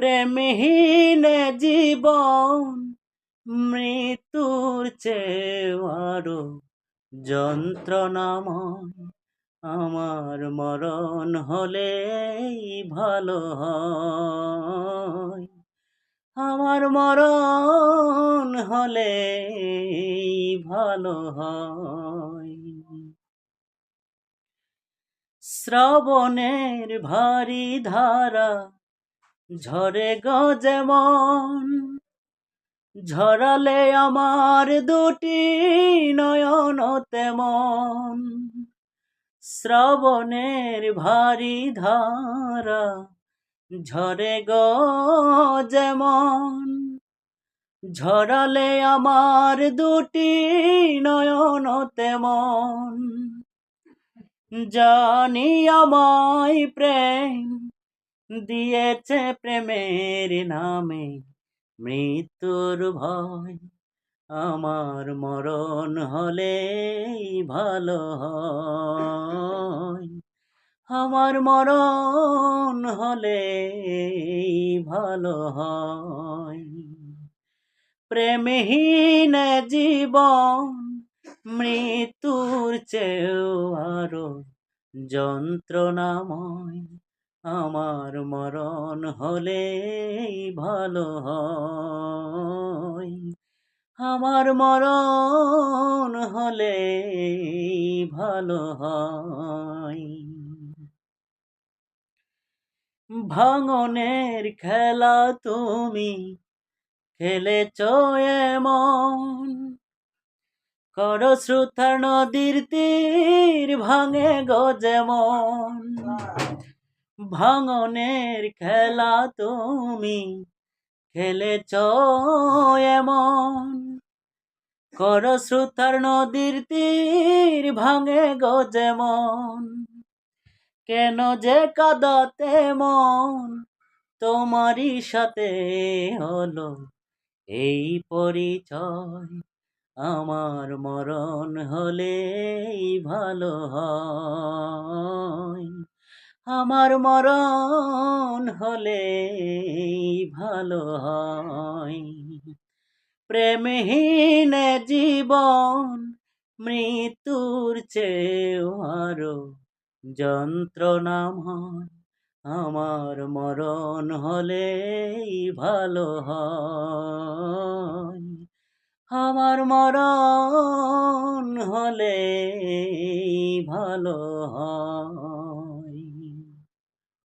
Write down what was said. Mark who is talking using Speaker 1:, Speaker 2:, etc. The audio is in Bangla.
Speaker 1: প্রেমহীন জীবন, মৃত্যুর চেয়েও আরও যন্ত্রণাময়। আমার মরণ হলেই ভালো হয়। আমার মরণ হলে ভালো হয়। শ্রাবণের ভারী ধারা ঝরে গো যেমন, ঝরালে আমার দুটি নয়ন তেমন। শ্রবণের ভারী ধারা, ঝরে গো যেমন, ঝরালে আমার দুটি নয়ন তেমন। জানি আমায় প্রেম দিয়েছে প্রেমের নামে, মৃত্যুর ভয়। আমার মরণ হলেই ভালো আমার মরণ হলে ভালো হয়। প্রেমহীন জীবন, মৃত্যুর চেয়েও আরও যন্ত্রণাময়। আমার মরণ হলে ভালো আমার মরণ হলে ভালো হয়। ভাঙনের খেলা তুমি খেলেছ এমন। কর শ্রুতার নদীর তীর ভাঙে গো যেমন। ভাঙনের খেলা তুমি খেলেছ এমন। কর শ্রুতার নদীর তীর ভাঙে গো যেমন। কেন যে কাদাতে মন তোমারই সাথে হলো এই পরিচয়। আমার মরণ হলেই ভালো হয়। আমার মরণ হলেই ভালো হয়। প্রেমহীন জীবন মৃত্যুর চেয়েও আরও যন্ত্রণাময় আমার মরণ হলেই ভালো হয়। আমার মরণ হলে ভালো হয়।